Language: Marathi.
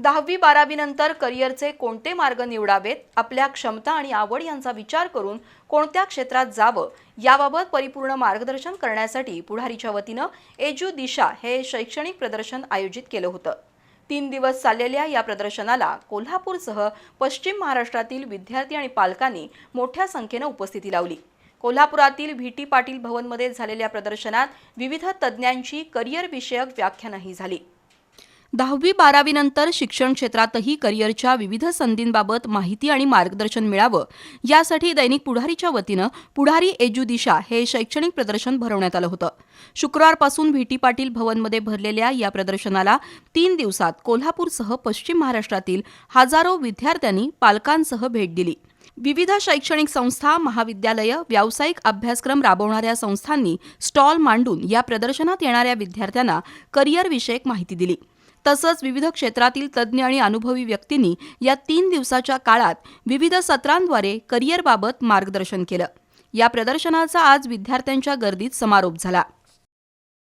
दहावी बारावीनंतर करिअरचे कोणते मार्ग निवडावेत? आपल्या क्षमता आणि आवड यांचा विचार करून कोणत्या क्षेत्रात जावं? याबाबत परिपूर्ण मार्गदर्शन करण्यासाठी पुढारीच्या वतीनं एजू दिशा हे शैक्षणिक प्रदर्शन आयोजित केलं होतं. तीन दिवस चाललेल्या या प्रदर्शनाला कोल्हापूरसह पश्चिम महाराष्ट्रातील विद्यार्थी आणि पालकांनी मोठ्या संख्येनं उपस्थिती लावली. कोल्हापुरातील व्ही. टी. पाटील भवनमध्ये झालेल्या प्रदर्शनात विविध तज्ज्ञांची करिअर विषयक व्याख्यानंही झाली. दहावी बारावीनंतर शिक्षण क्षेत्रातही करिअरच्या विविध संधींबाबत माहिती आणि मार्गदर्शन मिळावं. यासाठी दैनिक पुढारीच्या वतीनं पुढारी एजू दिशा हे शैक्षणिक प्रदर्शन भरवण्यात आलं होतं. शुक्रवारपासून व्ही. टी. पाटील भवनमध्ये भरलेल्या या प्रदर्शनाला तीन दिवसात कोल्हापूरसह पश्चिम महाराष्ट्रातील हजारो विद्यार्थ्यांनी पालकांसह भेट दिली. विविध शैक्षणिक संस्था महाविद्यालयं व्यावसायिक अभ्यासक्रम राबवणाऱ्या संस्थांनी स्टॉल मांडून या प्रदर्शनात येणाऱ्या विद्यार्थ्यांना करिअरविषयक माहिती दिली. तसंच विविध क्षेत्रातील तज्ज्ञ आणि अनुभवी व्यक्तींनी या तीन दिवसाच्या काळात विविध सत्रांद्वारे करिअरबाबत मार्गदर्शन केलं. या प्रदर्शनाचा आज विद्यार्थ्यांच्या गर्दीत समारोप झाला.